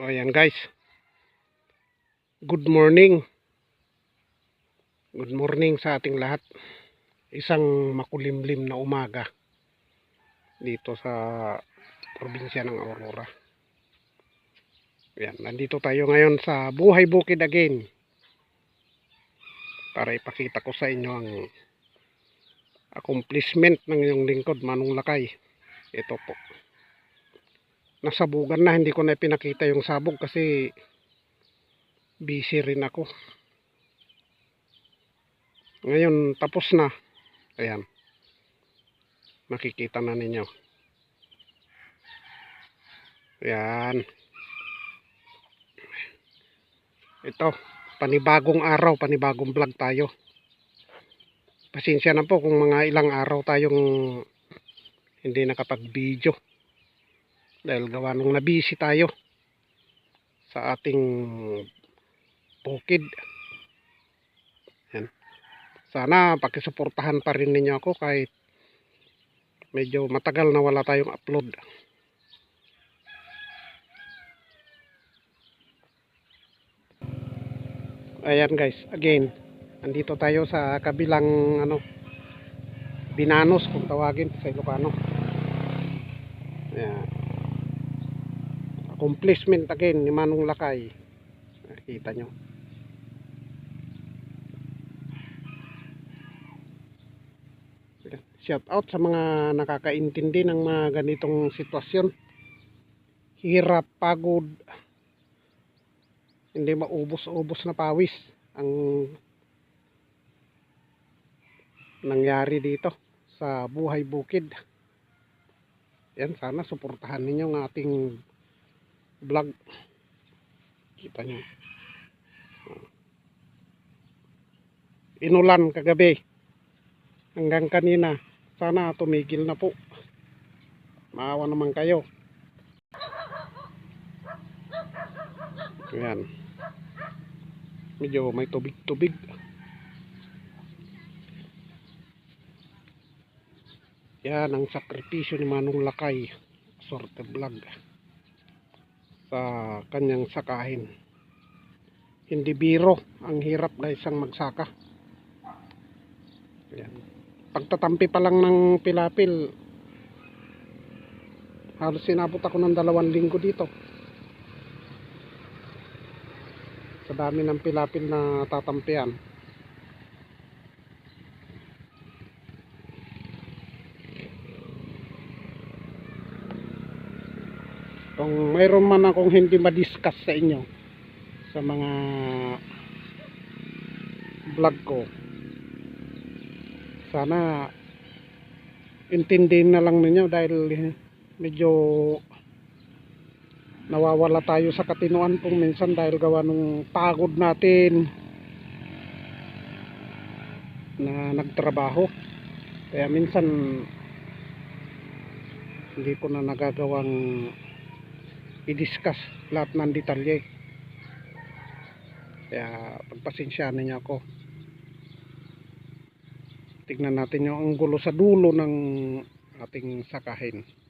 O ayan guys. Good morning. Good morning sa ating lahat. Isang makulimlim na umaga dito sa probinsya ng Aurora. Ayan, nandito tayo ngayon sa Buhay Bukid again. Para ipakita ko sa inyo ang accomplishment ng iyong lingkod, Manong Lakay. Ito po nasabugan na hindi ko na pinakita yung sabog kasi busy rin ako. Ngayon tapos na. Ayan. Makikita na ninyo. Ayan. Ito panibagong araw panibagong vlog tayo. Pasensya na po kung mga ilang araw tayong hindi nakapag video dahil gawa nung nabisi tayo sa ating bukid. Yan sana pakisuportahan pa rin ninyo ako kahit medyo matagal na wala tayong upload. Ayan guys. Again andito tayo sa kabilang ano binanos kung tawagin sa Ilocano. Ayan accomplishment again ni Manong Lakay. Nakita nyo. Shout out sa mga nakakaintindi ng mga ganitong sitwasyon. Hirap, pagod. Hindi maubos-ubos na pawis ang nangyari dito sa buhay bukid. Yan sana suportahan ninyo ang ating vlog. Kita nyo inulan kagabi. Hanggang kanina. Sana tumigil na po. Maawa naman kayo. Yan medyo may tubig tubig yan ang sakripisyo ni Manong Lakay. Sorte vlog sa kanyang sakahin. Hindi biro, ang hirap guys ang magsaka. Ayan. Pagtatampi pa lang ng pilapil, halos sinabot ako ng dalawang linggo dito. Sa dami ng pilapil na tatampian. Kung mayroon man akong hindi ma-discuss sa inyo sa mga vlog ko sana intindihin na lang ninyo dahil medyo nawawala tayo sa katinuan kung minsan dahil gawa nung pagod natin na nagtrabaho. Kaya minsan hindi ko na nagagawang i-discuss lahat ng detalye. Kaya pagpasensyahan niyo ako. Tignan natin yung anggulo sa dulo ng ating sakahin